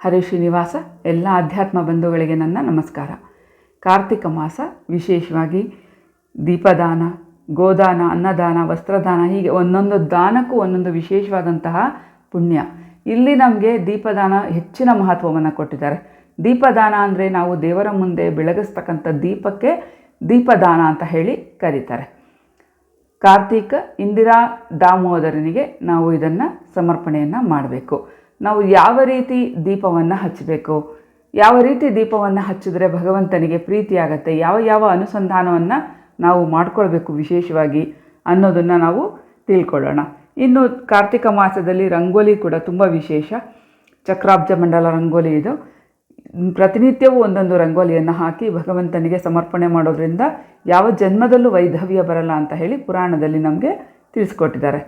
ಹರಿ ಶ್ರೀನಿವಾಸ, ಎಲ್ಲ ಅಧ್ಯಾತ್ಮ ಬಂಧುಗಳಿಗೆ ನನ್ನ ನಮಸ್ಕಾರ. ಕಾರ್ತಿಕ ಮಾಸ, ವಿಶೇಷವಾಗಿ ದೀಪದಾನ, ಗೋದಾನ, ಅನ್ನದಾನ, ವಸ್ತ್ರದಾನ, ಹೀಗೆ ಒಂದೊಂದು ದಾನಕ್ಕೂ ಒಂದೊಂದು ವಿಶೇಷವಾದಂತಹ ಪುಣ್ಯ. ಇಲ್ಲಿ ನಮಗೆ ದೀಪದಾನ ಹೆಚ್ಚಿನ ಮಹತ್ವವನ್ನು ಕೊಟ್ಟಿದ್ದಾರೆ. ದೀಪದಾನ ಅಂದರೆ ನಾವು ದೇವರ ಮುಂದೆ ಬೆಳಗಿಸ್ತಕ್ಕಂಥ ದೀಪಕ್ಕೆ ದೀಪದಾನ ಅಂತ ಹೇಳಿ ಕರೀತಾರೆ. ಕಾರ್ತಿಕ ಇಂದಿರಾ ದಾಮೋದರನಿಗೆ ನಾವು ಇದನ್ನು ಸಮರ್ಪಣೆಯನ್ನು ಮಾಡಬೇಕು. ನಾವು ಯಾವ ರೀತಿ ದೀಪವನ್ನು ಹಚ್ಚಬೇಕು? ಯಾವ ರೀತಿ ದೀಪವನ್ನು ಹಚ್ಚಿದ್ರೆ ಭಗವಂತನಿಗೆ ಪ್ರೀತಿಯಾಗತ್ತೆ? ಯಾವ ಯಾವ ಅನುಸಂಧಾನವನ್ನು ನಾವು ಮಾಡಿಕೊಳ್ಬೇಕು ವಿಶೇಷವಾಗಿ ಅನ್ನೋದನ್ನು ನಾವು ತಿಳ್ಕೊಳ್ಳೋಣ. ಇನ್ನು ಕಾರ್ತಿಕ ಮಾಸದಲ್ಲಿ ರಂಗೋಲಿ ಕೂಡ ತುಂಬ ವಿಶೇಷ. ಚಕ್ರಾಬ್ಜ ಮಂಡಲ ರಂಗೋಲಿ ಇದು. ಪ್ರತಿನಿತ್ಯವೂ ಒಂದೊಂದು ರಂಗೋಲಿಯನ್ನು ಹಾಕಿ ಭಗವಂತನಿಗೆ ಸಮರ್ಪಣೆ ಮಾಡೋದ್ರಿಂದ ಯಾವ ಜನ್ಮದಲ್ಲೂ ವೈಧವ್ಯ ಬರಲ್ಲ ಅಂತ ಹೇಳಿ ಪುರಾಣದಲ್ಲಿ ನಮಗೆ ತಿಳಿಸ್ಕೊಟ್ಟಿದ್ದಾರೆ.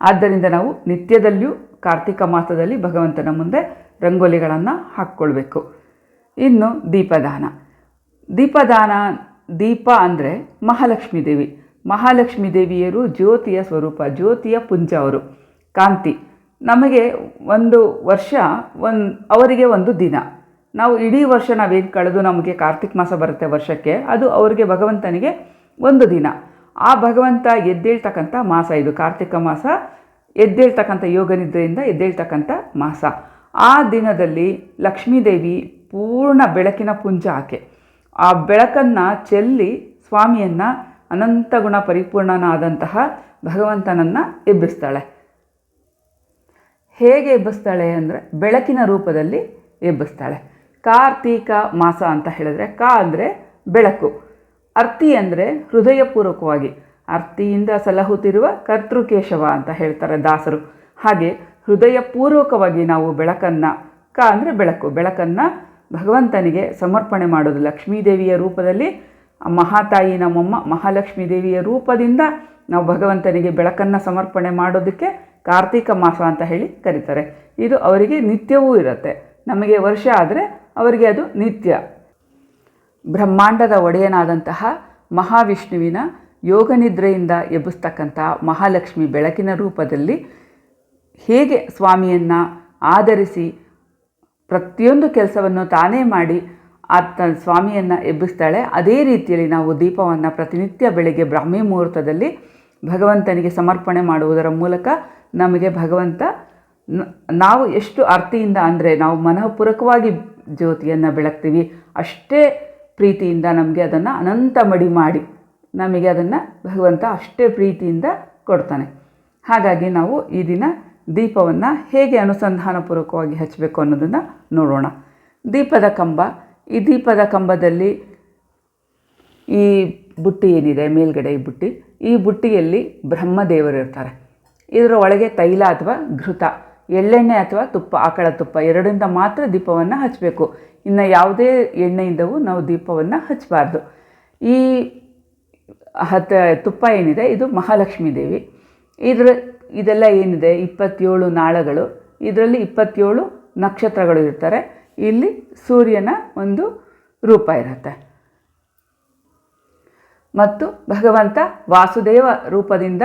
ಆದ್ದರಿಂದ ನಾವು ನಿತ್ಯದಲ್ಲಿಯೂ ಕಾರ್ತಿಕ ಮಾಸದಲ್ಲಿ ಭಗವಂತನ ಮುಂದೆ ರಂಗೋಲಿಗಳನ್ನು ಹಾಕ್ಕೊಳ್ಬೇಕು. ಇನ್ನು ದೀಪದಾನ. ದೀಪದಾನ, ದೀಪ ಅಂದರೆ ಮಹಾಲಕ್ಷ್ಮೀ ದೇವಿ. ಮಹಾಲಕ್ಷ್ಮೀ ದೇವಿಯರು ಜ್ಯೋತಿಯ ಸ್ವರೂಪ, ಜ್ಯೋತಿಯ ಪುಂಜ ಅವರು. ಕಾಂತಿ. ನಮಗೆ ಒಂದು ವರ್ಷ ಒಂದು ಅವರಿಗೆ ಒಂದು ದಿನ. ನಾವು ಇಡೀ ವರ್ಷ ನಾವೇನು ಕಳೆದು ನಮಗೆ ಕಾರ್ತಿಕ್ ಮಾಸ ಬರುತ್ತೆ ವರ್ಷಕ್ಕೆ, ಅದು ಅವರಿಗೆ ಭಗವಂತನಿಗೆ ಒಂದು ದಿನ. ಆ ಭಗವಂತ ಎದ್ದೇಳ್ತಕ್ಕಂಥ ಮಾಸ ಇದು, ಕಾರ್ತಿಕ ಮಾಸ. ಎದ್ದೇಳ್ತಕ್ಕಂಥ ಯೋಗನಿದ್ರೆಯಿಂದ ಎದ್ದೇಳ್ತಕ್ಕಂಥ ಮಾಸ. ಆ ದಿನದಲ್ಲಿ ಲಕ್ಷ್ಮೀದೇವಿ ಪೂರ್ಣ ಬೆಳಕಿನ ಪುಂಜ ಆಕೆ ಆ ಬೆಳಕನ್ನು ಚೆಲ್ಲಿ ಸ್ವಾಮಿಯನ್ನು ಅನಂತ ಗುಣ ಪರಿಪೂರ್ಣನಾದಂತಹ ಭಗವಂತನನ್ನು ಎಬ್ಬಿಸ್ತಾಳೆ. ಹೇಗೆ ಎಬ್ಬಿಸ್ತಾಳೆ ಅಂದರೆ ಬೆಳಕಿನ ರೂಪದಲ್ಲಿ ಎಬ್ಬಿಸ್ತಾಳೆ. ಕಾರ್ತೀಕ ಮಾಸ ಅಂತ ಹೇಳಿದ್ರೆ ಕಾ ಅಂದರೆ ಬೆಳಕು. ಅರ್ತಿ ಅಂದರೆ ಹೃದಯಪೂರ್ವಕವಾಗಿ. ಅರ್ತಿಯಿಂದ ಸಲಹುತ್ತಿರುವ ಕರ್ತೃಕೇಶವ ಅಂತ ಹೇಳ್ತಾರೆ ದಾಸರು. ಹಾಗೆ ಹೃದಯಪೂರ್ವಕವಾಗಿ ನಾವು ಬೆಳಕನ್ನು, ಕ ಅಂದರೆ ಬೆಳಕು, ಬೆಳಕನ್ನು ಭಗವಂತನಿಗೆ ಸಮರ್ಪಣೆ ಮಾಡೋದು. ಲಕ್ಷ್ಮೀದೇವಿಯ ರೂಪದಲ್ಲಿ ಮಹಾತಾಯಿ ನಮ್ಮಮ್ಮ ಮಹಾಲಕ್ಷ್ಮೀ ದೇವಿಯ ರೂಪದಿಂದ ನಾವು ಭಗವಂತನಿಗೆ ಬೆಳಕನ್ನು ಸಮರ್ಪಣೆ ಮಾಡೋದಕ್ಕೆ ಕಾರ್ತಿಕ ಮಾಸ ಅಂತ ಹೇಳಿ ಕರೀತಾರೆ. ಇದು ಅವರಿಗೆ ನಿತ್ಯವೂ ಇರುತ್ತೆ. ನಮಗೆ ವರ್ಷ ಆದರೆ ಅವರಿಗೆ ಅದು ನಿತ್ಯ. ಬ್ರಹ್ಮಾಂಡದ ಒಡೆಯನಾದಂತಹ ಮಹಾವಿಷ್ಣುವಿನ ಯೋಗನಿದ್ರೆಯಿಂದ ಎಬ್ಬಿಸ್ತಕ್ಕಂಥ ಮಹಾಲಕ್ಷ್ಮಿ ಬೆಳಕಿನ ರೂಪದಲ್ಲಿ ಹೇಗೆ ಸ್ವಾಮಿಯನ್ನು ಆಧರಿಸಿ ಪ್ರತಿಯೊಂದು ಕೆಲಸವನ್ನು ತಾನೇ ಮಾಡಿ ಆತ ಸ್ವಾಮಿಯನ್ನು ಎಬ್ಬಿಸ್ತಾಳೆ, ಅದೇ ರೀತಿಯಲ್ಲಿ ನಾವು ದೀಪವನ್ನು ಪ್ರತಿನಿತ್ಯ ಬೆಳಗ್ಗೆ ಬ್ರಾಹ್ಮಿ ಮುಹೂರ್ತದಲ್ಲಿ ಭಗವಂತನಿಗೆ ಸಮರ್ಪಣೆ ಮಾಡುವುದರ ಮೂಲಕ ನಮಗೆ ಭಗವಂತ ನಾವು ಎಷ್ಟು ಅರ್ಥಿಯಿಂದ ಅಂದರೆ ನಾವು ಮನಃಪೂರಕವಾಗಿ ಜ್ಯೋತಿಯನ್ನು ಬೆಳಗ್ತೀವಿ ಅಷ್ಟೇ ಪ್ರೀತಿಯಿಂದ ನಮಗೆ ಅದನ್ನು ಅನಂತ ಮಡಿ ಮಾಡಿ ನಮಗೆ ಅದನ್ನು ಭಗವಂತ ಅಷ್ಟೇ ಪ್ರೀತಿಯಿಂದ ಕೊಡ್ತಾನೆ. ಹಾಗಾಗಿ ನಾವು ಈ ದಿನ ದೀಪವನ್ನು ಹೇಗೆ ಅನುಸಂಧಾನಪೂರ್ವಕವಾಗಿ ಹಚ್ಚಬೇಕು ಅನ್ನೋದನ್ನು ನೋಡೋಣ. ದೀಪದ ಕಂಬ, ಈ ದೀಪದ ಕಂಬದಲ್ಲಿ ಈ ಬುಟ್ಟಿ ಏನಿದೆ, ಮೇಲ್ಗಡೆ ಈ ಬುಟ್ಟಿ, ಈ ಬುಟ್ಟಿಯಲ್ಲಿ ಬ್ರಹ್ಮದೇವರು ಇರ್ತಾರೆ. ಇದರ ಒಳಗೆ ತೈಲ ಅಥವಾ ಘೃತ, ಎಳ್ಳೆಣ್ಣೆ ಅಥವಾ ತುಪ್ಪ, ಆಕಳ ತುಪ್ಪ ಎರಡರಿಂದ ಮಾತ್ರ ದೀಪವನ್ನು ಹಚ್ಚಬೇಕು ಇನ್ನು ಯಾವುದೇ ಎಣ್ಣೆಯಿಂದವೂ ನಾವು ದೀಪವನ್ನು ಹಚ್ಚಬಾರ್ದು ಈ ಹತ್ತ ತುಪ್ಪ ಏನಿದೆ, ಇದು ಮಹಾಲಕ್ಷ್ಮೀ ದೇವಿ. ಇದರ, ಇದೆಲ್ಲ ಏನಿದೆ, ಇಪ್ಪತ್ತೇಳು ನಾಳಗಳು. ಇದರಲ್ಲಿ ಇಪ್ಪತ್ತೇಳು ನಕ್ಷತ್ರಗಳು ಇರ್ತಾರೆ. ಇಲ್ಲಿ ಸೂರ್ಯನ ಒಂದು ರೂಪ ಇರುತ್ತೆ. ಮತ್ತು ಭಗವಂತ ವಾಸುದೇವ ರೂಪದಿಂದ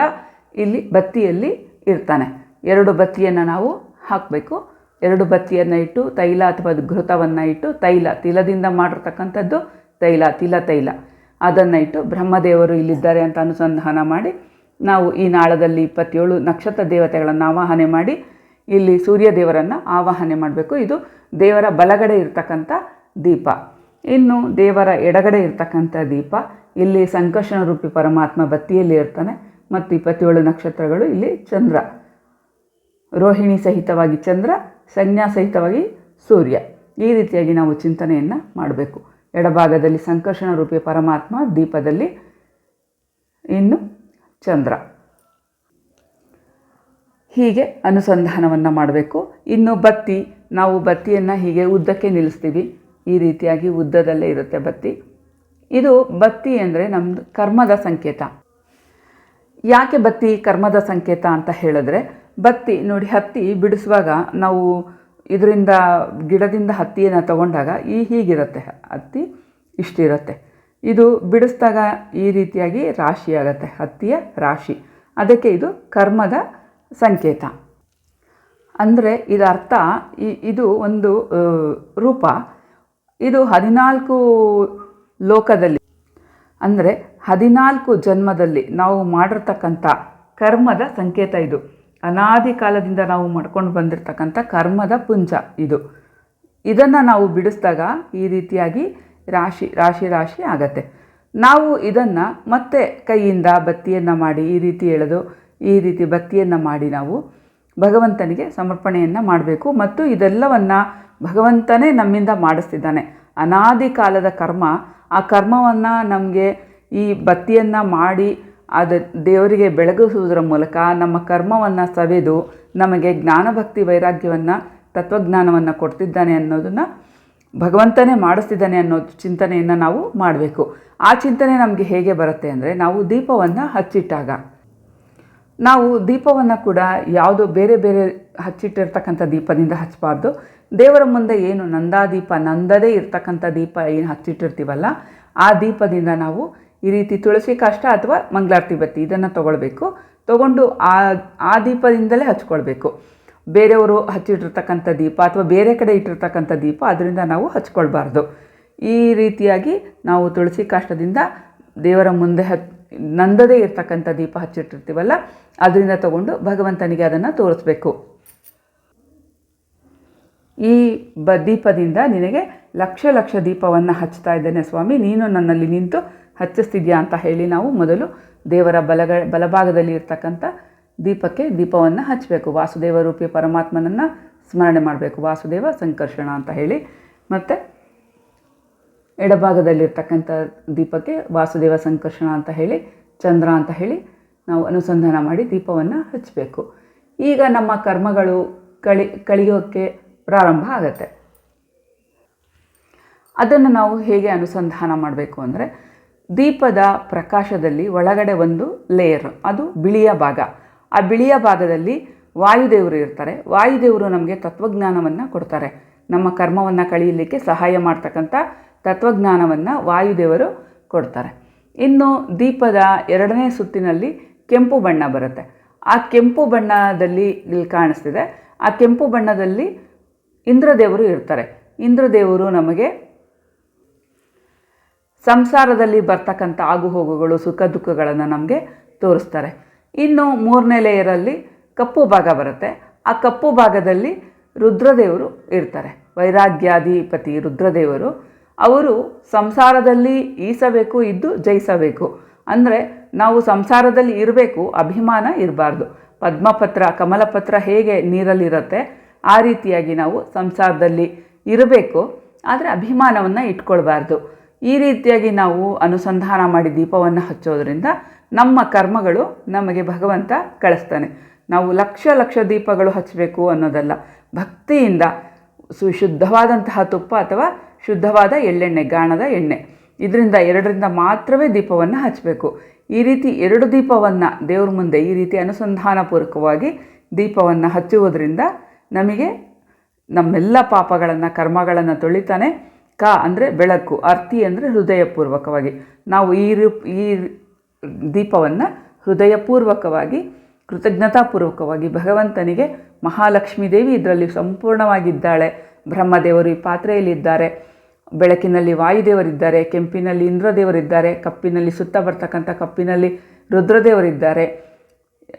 ಇಲ್ಲಿ ಬತ್ತಿಯಲ್ಲಿ ಇರ್ತಾನೆ. ಎರಡು ಬತ್ತಿಯನ್ನು ನಾವು ಹಾಕಬೇಕು. ಎರಡು ಬತ್ತಿಯನ್ನು ಇಟ್ಟು ತೈಲ ಅಥವಾ ಘೃತವನ್ನು ಇಟ್ಟು ತೈಲ, ತಿಲದಿಂದ ಮಾಡಿರ್ತಕ್ಕಂಥದ್ದು ತೈಲ ತಿಲ ತೈಲ ಅದನ್ನು ಇಟ್ಟು ಬ್ರಹ್ಮದೇವರು ಇಲ್ಲಿದ್ದಾರೆ ಅಂತ ಅನುಸಂಧಾನ ಮಾಡಿ ನಾವು ಈ ನಾಳದಲ್ಲಿ ಇಪ್ಪತ್ತೇಳು ನಕ್ಷತ್ರ ದೇವತೆಗಳನ್ನು ಆವಾಹನೆ ಮಾಡಿ ಇಲ್ಲಿ ಸೂರ್ಯ ದೇವರನ್ನು ಆವಾಹನೆ ಮಾಡಬೇಕು. ಇದು ದೇವರ ಬಲಗಡೆ ಇರ್ತಕ್ಕಂಥ ದೀಪ. ಇನ್ನು ದೇವರ ಎಡಗಡೆ ಇರ್ತಕ್ಕಂಥ ದೀಪ ಇಲ್ಲಿ ಸಂಕರ್ಷಣ ರೂಪಿ ಪರಮಾತ್ಮ ಬತ್ತಿಯಲ್ಲಿ ಇರ್ತಾನೆ ಮತ್ತು ಇಪ್ಪತ್ತೇಳು ನಕ್ಷತ್ರಗಳು ಇಲ್ಲಿ ಚಂದ್ರ. ರೋಹಿಣಿ ಸಹಿತವಾಗಿ ಚಂದ್ರ, ಸಂಜ್ಞಾ ಸಹಿತವಾಗಿ ಸೂರ್ಯ. ಈ ರೀತಿಯಾಗಿ ನಾವು ಚಿಂತನೆಯನ್ನು ಮಾಡಬೇಕು. ಎಡಭಾಗದಲ್ಲಿ ಸಂಕರ್ಷಣ ರೂಪಿ ಪರಮಾತ್ಮ, ದೀಪದಲ್ಲಿ ಇನ್ನು ಚಂದ್ರ. ಹೀಗೆ ಅನುಸಂಧಾನವನ್ನು ಮಾಡಬೇಕು. ಇನ್ನು ಬತ್ತಿ, ನಾವು ಬತ್ತಿಯನ್ನು ಹೀಗೆ ಉದ್ದಕ್ಕೆ ನಿಲ್ಲಿಸ್ತೀವಿ. ಈ ರೀತಿಯಾಗಿ ಉದ್ದದಲ್ಲೇ ಇರುತ್ತೆ ಬತ್ತಿ. ಇದು ಬತ್ತಿ ಅಂದರೆ ನಮ್ಮದು ಕರ್ಮದ ಸಂಕೇತ. ಯಾಕೆ ಬತ್ತಿ ಕರ್ಮದ ಸಂಕೇತ ಅಂತ ಹೇಳಿದ್ರೆ, ಬತ್ತಿ ನೋಡಿ ಹತ್ತಿ ಬಿಡಿಸುವಾಗ ನಾವು ಇದರಿಂದ ಗಿಡದಿಂದ ಹತ್ತಿಯನ್ನು ತಗೊಂಡಾಗ ಈ ಹೀಗಿರುತ್ತೆ, ಹತ್ತಿ ಇಷ್ಟಿರುತ್ತೆ. ಇದು ಬಿಡಿಸಿದಾಗ ಈ ರೀತಿಯಾಗಿ ರಾಶಿ ಆಗುತ್ತೆ, ಹತ್ತಿಯ ರಾಶಿ. ಅದಕ್ಕೆ ಇದು ಕರ್ಮದ ಸಂಕೇತ. ಅಂದರೆ ಇದರ ಅರ್ಥ, ಇ- ಇದು ಒಂದು ರೂಪ. ಇದು ಹದಿನಾಲ್ಕು ಲೋಕದಲ್ಲಿ, ಅಂದರೆ ಹದಿನಾಲ್ಕು ಜನ್ಮದಲ್ಲಿ ನಾವು ಮಾಡಿರ್ತಕ್ಕಂಥ ಕರ್ಮದ ಸಂಕೇತ ಇದು. ಅನಾದಿ ಕಾಲದಿಂದ ನಾವು ಮಾಡ್ಕೊಂಡು ಬಂದಿರತಕ್ಕಂಥ ಕರ್ಮದ ಪುಂಜ ಇದು. ಇದನ್ನು ನಾವು ಬಿಡಿಸಿದಾಗ ಈ ರೀತಿಯಾಗಿ ರಾಶಿ ರಾಶಿ ರಾಶಿ ಆಗತ್ತೆ. ನಾವು ಇದನ್ನು ಮತ್ತೆ ಕೈಯಿಂದ ಬತ್ತಿಯನ್ನು ಮಾಡಿ ಈ ರೀತಿ ಎಳೆದು, ಈ ರೀತಿ ಬತ್ತಿಯನ್ನು ಮಾಡಿ ನಾವು ಭಗವಂತನಿಗೆ ಸಮರ್ಪಣೆಯನ್ನು ಮಾಡಬೇಕು. ಮತ್ತು ಇದೆಲ್ಲವನ್ನು ಭಗವಂತನೇ ನಮ್ಮಿಂದ ಮಾಡಿಸ್ತಿದ್ದಾನೆ. ಅನಾದಿ ಕಾಲದ ಕರ್ಮ, ಆ ಕರ್ಮವನ್ನು ನಮಗೆ ಈ ಬತ್ತಿಯನ್ನು ಮಾಡಿ ಅದು ದೇವರಿಗೆ ಬೆಳಗಿಸುವುದರ ಮೂಲಕ ನಮ್ಮ ಕರ್ಮವನ್ನು ಸವೆದು ನಮಗೆ ಜ್ಞಾನಭಕ್ತಿ ವೈರಾಗ್ಯವನ್ನು, ತತ್ವಜ್ಞಾನವನ್ನು ಕೊಡ್ತಿದ್ದಾನೆ ಅನ್ನೋದನ್ನು ಭಗವಂತನೇ ಮಾಡಿಸ್ತಿದ್ದಾನೆ ಅನ್ನೋ ಚಿಂತನೆಯನ್ನು ನಾವು ಮಾಡಬೇಕು. ಆ ಚಿಂತನೆ ನಮಗೆ ಹೇಗೆ ಬರುತ್ತೆ ಅಂದರೆ ನಾವು ದೀಪವನ್ನು ಹಚ್ಚಿಟ್ಟಾಗ. ನಾವು ದೀಪವನ್ನು ಕೂಡ ಯಾವುದೋ ಬೇರೆ ಬೇರೆ ಹಚ್ಚಿಟ್ಟಿರ್ತಕ್ಕಂಥ ದೀಪದಿಂದ ಹಚ್ಚಬಾರ್ದು ದೇವರ ಮುಂದೆ ಏನು ನಂದಾದೀಪ ನಂದದೇ ಇರ್ತಕ್ಕಂಥ ದೀಪ ಏನು ಹಚ್ಚಿಟ್ಟಿರ್ತೀವಲ್ಲ, ಆ ದೀಪದಿಂದ ನಾವು ಈ ರೀತಿ ತುಳಸಿ ಕಾಷ್ಟ ಅಥವಾ ಮಂಗಳಾರತಿ ಬತ್ತಿ ಇದನ್ನು ತೊಗೊಳ್ಬೇಕು. ತಗೊಂಡು ಆ ಆ ದೀಪದಿಂದಲೇ ಹಚ್ಕೊಳ್ಬೇಕು. ಬೇರೆಯವರು ಹಚ್ಚಿಟ್ಟಿರ್ತಕ್ಕಂಥ ದೀಪ ಅಥವಾ ಬೇರೆ ಕಡೆ ಇಟ್ಟಿರ್ತಕ್ಕಂಥ ದೀಪ ಅದರಿಂದ ನಾವು ಹಚ್ಕೊಳ್ಬಾರ್ದು. ಈ ರೀತಿಯಾಗಿ ನಾವು ತುಳಸಿ ಕಾಷ್ಟದಿಂದ ದೇವರ ಮುಂದೆ ಹಚ್, ನಂದದೇ ಇರ್ತಕ್ಕಂಥ ದೀಪ ಹಚ್ಚಿಟ್ಟಿರ್ತೀವಲ್ಲ, ಅದರಿಂದ ತಗೊಂಡು ಭಗವಂತನಿಗೆ ಅದನ್ನು ತೋರಿಸ್ಬೇಕು. ಈ ಬ ದೀಪದಿಂದ ನಿನಗೆ ಲಕ್ಷ ಲಕ್ಷ ದೀಪವನ್ನು ಹಚ್ತಾ ಇದ್ದೇನೆ ಸ್ವಾಮಿ, ನೀನು ನನ್ನಲ್ಲಿ ನಿಂತು ಹಚ್ಚಿಸ್ತಿದ್ಯಾ ಅಂತ ಹೇಳಿ ನಾವು ಮೊದಲು ದೇವರ ಬಲಗ, ಬಲಭಾಗದಲ್ಲಿ ಇರ್ತಕ್ಕಂಥ ದೀಪಕ್ಕೆ ದೀಪವನ್ನು ಹಚ್ಚಬೇಕು ವಾಸುದೇವ ರೂಪಿ ಪರಮಾತ್ಮನನ್ನು ಸ್ಮರಣೆ ಮಾಡಬೇಕು. ವಾಸುದೇವ ಸಂಕರ್ಷಣ ಅಂತ ಹೇಳಿ. ಮತ್ತು ಎಡಭಾಗದಲ್ಲಿರ್ತಕ್ಕಂಥ ದೀಪಕ್ಕೆ ವಾಸುದೇವ ಸಂಕರ್ಷಣ ಅಂತ ಹೇಳಿ, ಚಂದ್ರ ಅಂತ ಹೇಳಿ ನಾವು ಅನುಸಂಧಾನ ಮಾಡಿ ದೀಪವನ್ನು ಹಚ್ಚಬೇಕು ಈಗ ನಮ್ಮ ಕರ್ಮಗಳು ಕಳಿ ಕಳಿಯೋಕ್ಕೆ ಪ್ರಾರಂಭ ಆಗತ್ತೆ. ಅದನ್ನು ನಾವು ಹೇಗೆ ಅನುಸಂಧಾನ ಮಾಡಬೇಕು ಅಂದರೆ ದೀಪದ ಪ್ರಕಾಶದಲ್ಲಿ ಒಳಗಡೆ ಒಂದು ಲೇಯರ್ ಅದು ಬಿಳಿಯ ಭಾಗ. ಆ ಬಿಳಿಯ ಭಾಗದಲ್ಲಿ ವಾಯುದೇವರು ಇರ್ತಾರೆ. ವಾಯುದೇವರು ನಮಗೆ ತತ್ವಜ್ಞಾನವನ್ನು ಕೊಡ್ತಾರೆ. ನಮ್ಮ ಕರ್ಮವನ್ನು ಕಳೆಯಲಿಕ್ಕೆ ಸಹಾಯ ಮಾಡ್ತಕ್ಕಂಥ ತತ್ವಜ್ಞಾನವನ್ನು ವಾಯುದೇವರು ಕೊಡ್ತಾರೆ. ಇನ್ನು ದೀಪದ ಎರಡನೇ ಸುತ್ತಿನಲ್ಲಿ ಕೆಂಪು ಬಣ್ಣ ಬರುತ್ತೆ. ಆ ಕೆಂಪು ಬಣ್ಣದಲ್ಲಿ ಇಲ್ಲಿ ಕಾಣಿಸ್ತಿದೆ. ಆ ಕೆಂಪು ಬಣ್ಣದಲ್ಲಿ ಇಂದ್ರದೇವರು ಇರ್ತಾರೆ. ಇಂದ್ರದೇವರು ನಮಗೆ ಸಂಸಾರದಲ್ಲಿ ಬರ್ತಕ್ಕಂಥ ಆಗುಹೋಗುಗಳು, ಸುಖ ದುಃಖಗಳನ್ನು ನಮಗೆ ತೋರಿಸ್ತಾರೆ. ಇನ್ನು ಮೂರನೇ ಲೇಯರಲ್ಲಿ ಕಪ್ಪು ಭಾಗ ಬರುತ್ತೆ. ಆ ಕಪ್ಪು ಭಾಗದಲ್ಲಿ ರುದ್ರದೇವರು ಇರ್ತಾರೆ. ವೈರಾಗ್ಯಾಧಿಪತಿ ರುದ್ರದೇವರು, ಅವರು ಸಂಸಾರದಲ್ಲಿ ಈಸಬೇಕು, ಇದ್ದು ಜಯಿಸಬೇಕು. ಅಂದರೆ ನಾವು ಸಂಸಾರದಲ್ಲಿ ಇರಬೇಕು, ಅಭಿಮಾನ ಇರಬಾರ್ದು. ಪದ್ಮಪತ್ರ, ಕಮಲಪತ್ರ ಹೇಗೆ ನೀರಲ್ಲಿರುತ್ತೆ, ಆ ರೀತಿಯಾಗಿ ನಾವು ಸಂಸಾರದಲ್ಲಿ ಇರಬೇಕು. ಆದರೆ ಅಭಿಮಾನವನ್ನು ಇಟ್ಕೊಳ್ಬಾರ್ದು. ಈ ರೀತಿಯಾಗಿ ನಾವು ಅನುಸಂಧಾನ ಮಾಡಿ ದೀಪವನ್ನು ಹಚ್ಚೋದ್ರಿಂದ ನಮ್ಮ ಕರ್ಮಗಳು ನಮಗೆ ಭಗವಂತ ಕಳಿಸ್ತಾನೆ. ನಾವು ಲಕ್ಷ ಲಕ್ಷ ದೀಪಗಳು ಹಚ್ಚಬೇಕು ಅನ್ನೋದಲ್ಲ. ಭಕ್ತಿಯಿಂದ ಸುಶುದ್ಧವಾದಂತಹ ತುಪ್ಪ ಅಥವಾ ಶುದ್ಧವಾದ ಎಳ್ಳೆಣ್ಣೆ, ಗಾಣದ ಎಣ್ಣೆ. ಇದರಿಂದ ಎರಡರಿಂದ ಮಾತ್ರವೇ ದೀಪವನ್ನು ಹಚ್ಚಬೇಕು. ಈ ರೀತಿ ಎರಡು ದೀಪವನ್ನು ದೇವ್ರ ಮುಂದೆ ಈ ರೀತಿ ಅನುಸಂಧಾನಪೂರ್ವಕವಾಗಿ ದೀಪವನ್ನು ಹಚ್ಚುವುದರಿಂದ ನಮಗೆ ನಮ್ಮೆಲ್ಲ ಪಾಪಗಳನ್ನು, ಕರ್ಮಗಳನ್ನು ತೊಳಿತಾನೆ. ಕ ಅಂದರೆ ಬೆಳಕು, ಅರ್ತಿ ಅಂದರೆ ಹೃದಯಪೂರ್ವಕವಾಗಿ. ನಾವು ಈ ರೂಪ್ ಈ ದೀಪವನ್ನು ಹೃದಯಪೂರ್ವಕವಾಗಿ, ಕೃತಜ್ಞತಾಪೂರ್ವಕವಾಗಿ ಭಗವಂತನಿಗೆ ಮಹಾಲಕ್ಷ್ಮೀ ದೇವಿ ಇದರಲ್ಲಿ ಸಂಪೂರ್ಣವಾಗಿದ್ದಾಳೆ. ಬ್ರಹ್ಮದೇವರು ಈ ಪಾತ್ರೆಯಲ್ಲಿದ್ದಾರೆ. ಬೆಳಕಿನಲ್ಲಿ ವಾಯುದೇವರಿದ್ದಾರೆ, ಕೆಂಪಿನಲ್ಲಿ ಇಂದ್ರದೇವರಿದ್ದಾರೆ, ಕಪ್ಪಿನಲ್ಲಿ ಸುತ್ತ ಬರ್ತಕ್ಕಂಥ ಕಪ್ಪಿನಲ್ಲಿ ರುದ್ರದೇವರಿದ್ದಾರೆ.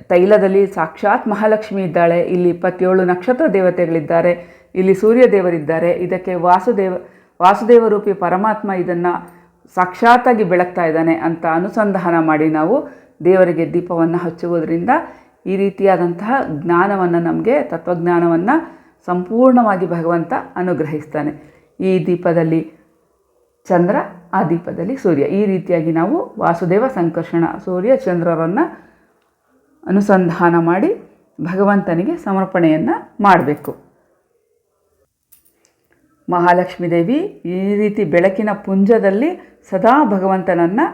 ತೈಲದಲ್ಲಿ ಸಾಕ್ಷಾತ್ ಮಹಾಲಕ್ಷ್ಮಿ ಇದ್ದಾಳೆ. ಇಲ್ಲಿ ಇಪ್ಪತ್ತೇಳು ನಕ್ಷತ್ರ ದೇವತೆಗಳಿದ್ದಾರೆ. ಇಲ್ಲಿ ಸೂರ್ಯ ದೇವರಿದ್ದಾರೆ ಇದಕ್ಕೆ ವಾಸುದೇವ ವಾಸುದೇವ ರೂಪಿ ಪರಮಾತ್ಮ ಇದನ್ನು ಸಾಕ್ಷಾತ್ತಾಗಿ ಬೆಳಗ್ತಾ ಇದ್ದಾನೆ ಅಂತ ಅನುಸಂಧಾನ ಮಾಡಿ ನಾವು ದೇವರಿಗೆ ದೀಪವನ್ನು ಹಚ್ಚುವುದರಿಂದ ಈ ರೀತಿಯಾದಂತಹ ಜ್ಞಾನವನ್ನು ನಮಗೆ, ತತ್ವಜ್ಞಾನವನ್ನು ಸಂಪೂರ್ಣವಾಗಿ ಭಗವಂತ ಅನುಗ್ರಹಿಸ್ತಾನೆ. ಈ ದೀಪದಲ್ಲಿ ಚಂದ್ರ, ಆ ದೀಪದಲ್ಲಿ ಸೂರ್ಯ. ಈ ರೀತಿಯಾಗಿ ನಾವು ವಾಸುದೇವ ಸಂಕರ್ಷಣ, ಸೂರ್ಯ ಚಂದ್ರರನ್ನು ಅನುಸಂಧಾನ ಮಾಡಿ ಭಗವಂತನಿಗೆ ಸಮರ್ಪಣೆಯನ್ನು ಮಾಡಬೇಕು. ಮಹಾಲಕ್ಷ್ಮೀ ದೇವಿ ಈ ರೀತಿ ಬೆಳಕಿನ ಪುಂಜದಲ್ಲಿ ಸದಾ ಭಗವಂತನನ್ನು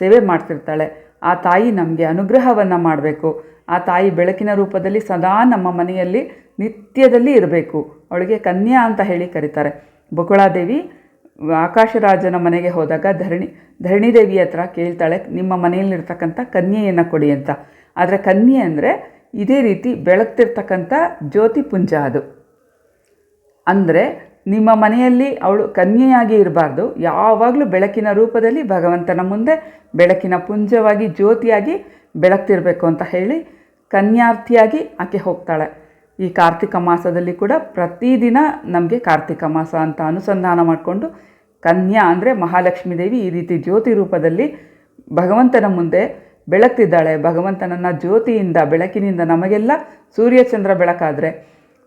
ಸೇವೆ ಮಾಡ್ತಿರ್ತಾಳೆ. ಆ ತಾಯಿ ನಮಗೆ ಅನುಗ್ರಹವನ್ನು ಮಾಡಬೇಕು. ಆ ತಾಯಿ ಬೆಳಕಿನ ರೂಪದಲ್ಲಿ ಸದಾ ನಮ್ಮ ಮನೆಯಲ್ಲಿ ನಿತ್ಯದಲ್ಲಿ ಇರಬೇಕು. ಅವಳಿಗೆ ಕನ್ಯಾ ಅಂತ ಹೇಳಿ ಕರೀತಾರೆ. ಬಕುಳಾದೇವಿ ಆಕಾಶರಾಜನ ಮನೆಗೆ ಹೋದಾಗ ಧರಣಿ ಧರಣಿದೇವಿ ಹತ್ರ ಕೇಳ್ತಾಳೆ, ನಿಮ್ಮ ಮನೆಯಲ್ಲಿರ್ತಕ್ಕಂಥ ಕನ್ಯೆಯನ್ನು ಕೊಡಿ ಅಂತ. ಆದರೆ ಕನ್ಯೆ ಅಂದರೆ ಇದೇ ರೀತಿ ಬೆಳಗ್ತಿರ್ತಕ್ಕಂಥ ಜ್ಯೋತಿ ಪುಂಜ ಅದು. ಅಂದರೆ ನಿಮ್ಮ ಮನೆಯಲ್ಲಿ ಅವಳು ಕನ್ಯೆಯಾಗಿ ಇರಬಾರ್ದು. ಯಾವಾಗಲೂ ಬೆಳಕಿನ ರೂಪದಲ್ಲಿ ಭಗವಂತನ ಮುಂದೆ ಬೆಳಕಿನ ಪುಂಜವಾಗಿ ಜ್ಯೋತಿಯಾಗಿ ಬೆಳಗ್ತಿರಬೇಕು ಅಂತ ಹೇಳಿ ಕನ್ಯಾರ್ಥಿಯಾಗಿ ಆಕೆ ಹೋಗ್ತಾಳೆ. ಈ ಕಾರ್ತಿಕ ಮಾಸದಲ್ಲಿ ಕೂಡ ಪ್ರತಿದಿನ ನಮಗೆ ಕಾರ್ತಿಕ ಮಾಸ ಅಂತ ಅನುಸಂಧಾನ ಮಾಡಿಕೊಂಡು ಕನ್ಯಾ ಅಂದರೆ ಮಹಾಲಕ್ಷ್ಮೀ ದೇವಿ ಈ ರೀತಿ ಜ್ಯೋತಿ ರೂಪದಲ್ಲಿ ಭಗವಂತನ ಮುಂದೆ ಬೆಳಗ್ತಿದ್ದಾಳೆ. ಭಗವಂತನನ್ನು ಜ್ಯೋತಿಯಿಂದ, ಬೆಳಕಿನಿಂದ ನಮಗೆಲ್ಲ ಸೂರ್ಯಚಂದ್ರ ಬೆಳಕಾದರೆ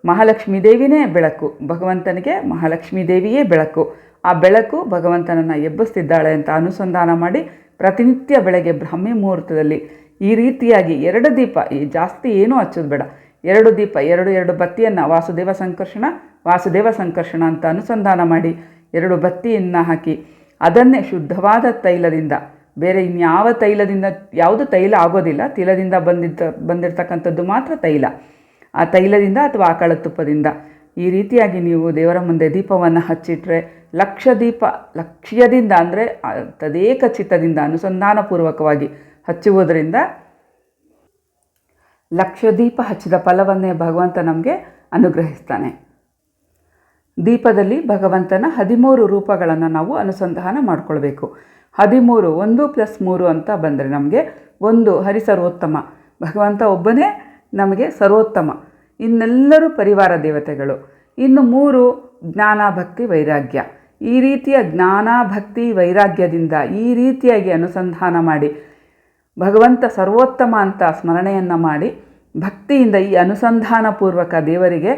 ಮಹಾಲಕ್ಷ್ಮೀ ದೇವಿನೇ ಬೆಳಕು. ಭಗವಂತನಿಗೆ ಮಹಾಲಕ್ಷ್ಮೀ ದೇವಿಯೇ ಬೆಳಕು. ಆ ಬೆಳಕು ಭಗವಂತನನ್ನು ಎಬ್ಬಿಸ್ತಿದ್ದಾಳೆ ಅಂತ ಅನುಸಂಧಾನ ಮಾಡಿ ಪ್ರತಿನಿತ್ಯ ಬೆಳಗ್ಗೆ ಬ್ರಾಹ್ಮಿ ಮುಹೂರ್ತದಲ್ಲಿ ಈ ರೀತಿಯಾಗಿ ಎರಡು ದೀಪ, ಈ ಜಾಸ್ತಿ ಏನೂ ಹಚ್ಚೋದು ಬೇಡ. ಎರಡು ದೀಪ, ಎರಡು ಎರಡು ಬತ್ತಿಯನ್ನು ವಾಸುದೇವ ಸಂಕರ್ಷಣ ವಾಸುದೇವ ಸಂಕರ್ಷಣ ಅಂತ ಅನುಸಂಧಾನ ಮಾಡಿ ಎರಡು ಬತ್ತಿಯನ್ನು ಹಾಕಿ ಅದನ್ನೇ ಶುದ್ಧವಾದ ತೈಲದಿಂದ, ಬೇರೆ ಇನ್ಯಾವ ತೈಲದಿಂದ, ಯಾವುದು ತೈಲ ಆಗೋದಿಲ್ಲ, ತಿಲದಿಂದ ಬಂದಿದ್ದ, ಬಂದಿರತಕ್ಕಂಥದ್ದು ಮಾತ್ರ ತೈಲ. ಆ ತೈಲದಿಂದ ಅಥವಾ ಆಕಳ ತುಪ್ಪದಿಂದ ಈ ರೀತಿಯಾಗಿ ನೀವು ದೇವರ ಮುಂದೆ ದೀಪವನ್ನು ಹಚ್ಚಿಟ್ರೆ ಲಕ್ಷ ದೀಪ ಲಕ್ಷ್ಯದಿಂದ ಅಂದರೆ ತದೇಕ ಚಿತ್ತದಿಂದ ಅನುಸಂಧಾನಪೂರ್ವಕವಾಗಿ ಹಚ್ಚುವುದರಿಂದ ಲಕ್ಷ ದೀಪ ಹಚ್ಚಿದ ಫಲವನ್ನೇ ಭಗವಂತ ನಮಗೆ ಅನುಗ್ರಹಿಸ್ತಾನೆ. ದೀಪದಲ್ಲಿ ಭಗವಂತನ ಹದಿಮೂರು ರೂಪಗಳನ್ನು ನಾವು ಅನುಸಂಧಾನ ಮಾಡಿಕೊಳ್ಬೇಕು. ಹದಿಮೂರು, ಒಂದು ಪ್ಲಸ್ ಮೂರು ಅಂತ ಬಂದರೆ ನಮಗೆ ಒಂದು ಹರಿಸರ್ವೋತ್ತಮ. ಭಗವಂತ ಒಬ್ಬನೇ ನಮಗೆ ಸರ್ವೋತ್ತಮ. ಇನ್ನೆಲ್ಲರೂ ಪರಿವಾರ ದೇವತೆಗಳು. ಇನ್ನು ಮೂರು ಜ್ಞಾನ ಭಕ್ತಿ ವೈರಾಗ್ಯ. ಈ ರೀತಿಯ ಜ್ಞಾನ ಭಕ್ತಿ ವೈರಾಗ್ಯದಿಂದ ಈ ರೀತಿಯಾಗಿ ಅನುಸಂಧಾನ ಮಾಡಿ, ಭಗವಂತ ಸರ್ವೋತ್ತಮ ಅಂತ ಸ್ಮರಣೆಯನ್ನು ಮಾಡಿ, ಭಕ್ತಿಯಿಂದ ಈ ಅನುಸಂಧಾನಪೂರ್ವಕ ದೇವರಿಗೆ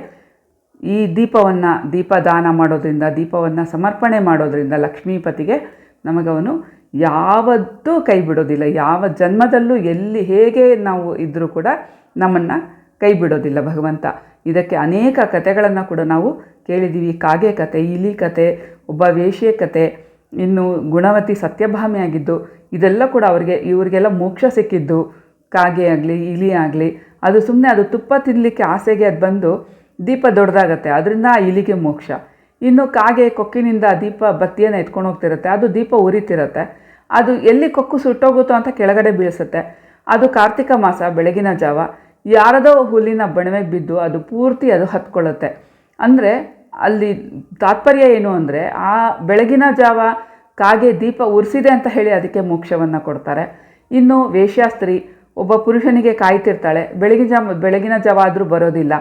ಈ ದೀಪವನ್ನು, ದೀಪದಾನ ಮಾಡೋದರಿಂದ, ದೀಪವನ್ನು ಸಮರ್ಪಣೆ ಮಾಡೋದರಿಂದ ಲಕ್ಷ್ಮೀಪತಿಗೆ ನಮಗವನು ಯಾವತ್ತೂ ಕೈ ಬಿಡೋದಿಲ್ಲ. ಯಾವ ಜನ್ಮದಲ್ಲೂ ಎಲ್ಲಿ ಹೇಗೆ ನಾವು ಇದ್ದರೂ ಕೂಡ ನಮ್ಮನ್ನು ಕೈ ಬಿಡೋದಿಲ್ಲ ಭಗವಂತ. ಇದಕ್ಕೆ ಅನೇಕ ಕಥೆಗಳನ್ನು ಕೂಡ ನಾವು ಕೇಳಿದ್ದೀವಿ ಕಾಗೆ ಕತೆ, ಇಲಿ ಕತೆ, ಒಬ್ಬ ವೇಶ್ಯೆ ಕತೆ, ಇನ್ನು ಗುಣವತಿ ಸತ್ಯಭಾಮಿ ಆಗಿದ್ದು, ಇದೆಲ್ಲ ಕೂಡ ಅವರಿಗೆ, ಇವರಿಗೆಲ್ಲ ಮೋಕ್ಷ ಸಿಕ್ಕಿದ್ದು, ಕಾಗೆ ಆಗಲಿ, ಇಲಿ ಆಗಲಿ, ಅದು ಸುಮ್ಮನೆ ಅದು ತುಪ್ಪ ತಿನ್ನಲಿಕ್ಕೆ ಆಸೆಗೆ ಅದು ಬಂದು ದೀಪ ದೊಡ್ಡದಾಗತ್ತೆ ಅದರಿಂದ ಆ ಇಲಿಗೆ ಮೋಕ್ಷ. ಇನ್ನು ಕಾಗೆ ಕೊಕ್ಕಿನಿಂದ ದೀಪ ಬತ್ತಿಯನ್ನು ಎತ್ಕೊಂಡು ಹೋಗ್ತಿರುತ್ತೆ. ಅದು ದೀಪ ಉರಿತಿರುತ್ತೆ. ಅದು ಎಲ್ಲಿ ಕೊಕ್ಕು ಸುಟ್ಟೋಗುತ್ತೋ ಅಂತ ಕೆಳಗಡೆ ಬೀಳಿಸುತ್ತೆ. ಅದು ಕಾರ್ತಿಕ ಮಾಸ, ಬೆಳಗಿನ ಜಾವ. ಯಾರದೋ ಹುಲ್ಲಿನ ಬಣವೆಗೆ ಬಿದ್ದು ಅದು ಪೂರ್ತಿ ಅದು ಹತ್ಕೊಳ್ಳುತ್ತೆ. ಅಂದರೆ ಅಲ್ಲಿ ತಾತ್ಪರ್ಯ ಏನು ಅಂದರೆ ಆ ಬೆಳಗಿನ ಜಾವ ಕಾಗೆ ದೀಪ ಉರಿಸಿದೆ ಅಂತ ಹೇಳಿ ಅದಕ್ಕೆ ಮೋಕ್ಷವನ್ನು ಕೊಡ್ತಾರೆ. ಇನ್ನು ವೇಷ್ಯಾಸ್ತ್ರಿ ಒಬ್ಬ ಪುರುಷನಿಗೆ ಕಾಯ್ತಿರ್ತಾಳೆ. ಬೆಳಗಿನ ಜಾವ ಬೆಳಗಿನ ಜಾವ ಆದರೂ ಬರೋದಿಲ್ಲ.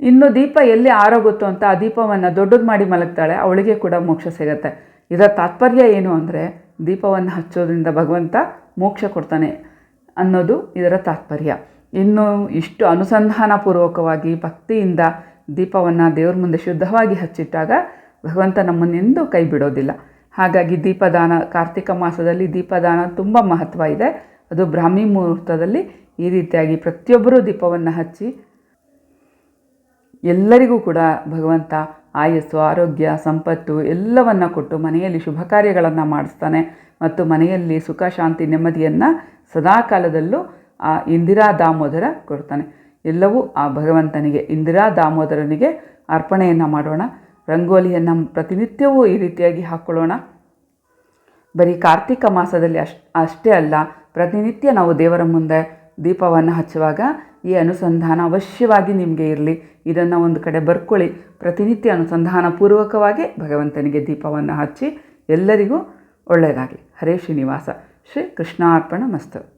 ಇನ್ನು ದೀಪ ಎಲ್ಲಿ ಆರೋಗುತ್ತೋ ಅಂತ ಆ ದೀಪವನ್ನು ದೊಡ್ಡದು ಮಾಡಿ ಮಲಗ್ತಾಳೆ. ಅವಳಿಗೆ ಕೂಡ ಮೋಕ್ಷ ಸಿಗತ್ತೆ. ಇದರ ತಾತ್ಪರ್ಯ ಏನು ಅಂದರೆ ದೀಪವನ್ನು ಹಚ್ಚೋದ್ರಿಂದ ಭಗವಂತ ಮೋಕ್ಷ ಕೊಡ್ತಾನೆ ಅನ್ನೋದು ಇದರ ತಾತ್ಪರ್ಯ. ಇನ್ನು ಇಷ್ಟು ಅನುಸಂಧಾನಪೂರ್ವಕವಾಗಿ ಭಕ್ತಿಯಿಂದ ದೀಪವನ್ನು ದೇವ್ರ ಮುಂದೆ ಶುದ್ಧವಾಗಿ ಹಚ್ಚಿಟ್ಟಾಗ ಭಗವಂತ ನಮ್ಮನ್ನೆಂದೂ ಕೈ ಬಿಡೋದಿಲ್ಲ. ಹಾಗಾಗಿ ದೀಪದಾನ, ಕಾರ್ತಿಕ ಮಾಸದಲ್ಲಿ ದೀಪದಾನ ತುಂಬ ಮಹತ್ವ ಇದೆ. ಅದು ಬ್ರಾಹ್ಮಿ ಮುಹೂರ್ತದಲ್ಲಿ ಈ ರೀತಿಯಾಗಿ ಪ್ರತಿಯೊಬ್ಬರೂ ದೀಪವನ್ನು ಹಚ್ಚಿ ಎಲ್ಲರಿಗೂ ಕೂಡ ಭಗವಂತ ಆಯಸ್ಸು, ಆರೋಗ್ಯ, ಸಂಪತ್ತು ಎಲ್ಲವನ್ನು ಕೊಟ್ಟು ಮನೆಯಲ್ಲಿ ಶುಭ ಕಾರ್ಯಗಳನ್ನು ಮಾಡಿಸ್ತಾನೆ ಮತ್ತು ಮನೆಯಲ್ಲಿ ಸುಖ, ಶಾಂತಿ, ನೆಮ್ಮದಿಯನ್ನು ಸದಾಕಾಲದಲ್ಲೂ ಆ ಇಂದಿರಾ ದಾಮೋದರ ಕೊಡ್ತಾನೆ. ಎಲ್ಲವೂ ಆ ಭಗವಂತನಿಗೆ, ಇಂದಿರಾ ದಾಮೋದರನಿಗೆ ಅರ್ಪಣೆಯನ್ನು ಮಾಡೋಣ. ರಂಗೋಲಿಯನ್ನು ಪ್ರತಿನಿತ್ಯವೂ ಈ ರೀತಿಯಾಗಿ ಹಾಕ್ಕೊಳ್ಳೋಣ ಬರೀ ಕಾರ್ತಿಕ ಮಾಸದಲ್ಲಿ ಅಷ್ಟು ಅಷ್ಟೇ ಅಲ್ಲ, ಪ್ರತಿನಿತ್ಯ ನಾವು ದೇವರ ಮುಂದೆ ದೀಪವನ್ನು ಹಚ್ಚುವಾಗ ಈ ಅನುಸಂಧಾನ ಅವಶ್ಯವಾಗಿ ನಿಮಗೆ ಇರಲಿ. ಇದನ್ನು ಒಂದು ಕಡೆ ಬರ್ಕೊಳ್ಳಿ. ಪ್ರತಿನಿತ್ಯ ಅನುಸಂಧಾನ ಪೂರ್ವಕವಾಗಿ ಭಗವಂತನಿಗೆ ದೀಪವನ್ನು ಹಚ್ಚಿ ಎಲ್ಲರಿಗೂ ಒಳ್ಳೆಯದಾಗಲಿ. ಹರೇ ಶ್ರೀನಿವಾಸ. ಶ್ರೀ ಕೃಷ್ಣಾರ್ಪಣ ಮಸ್ತು.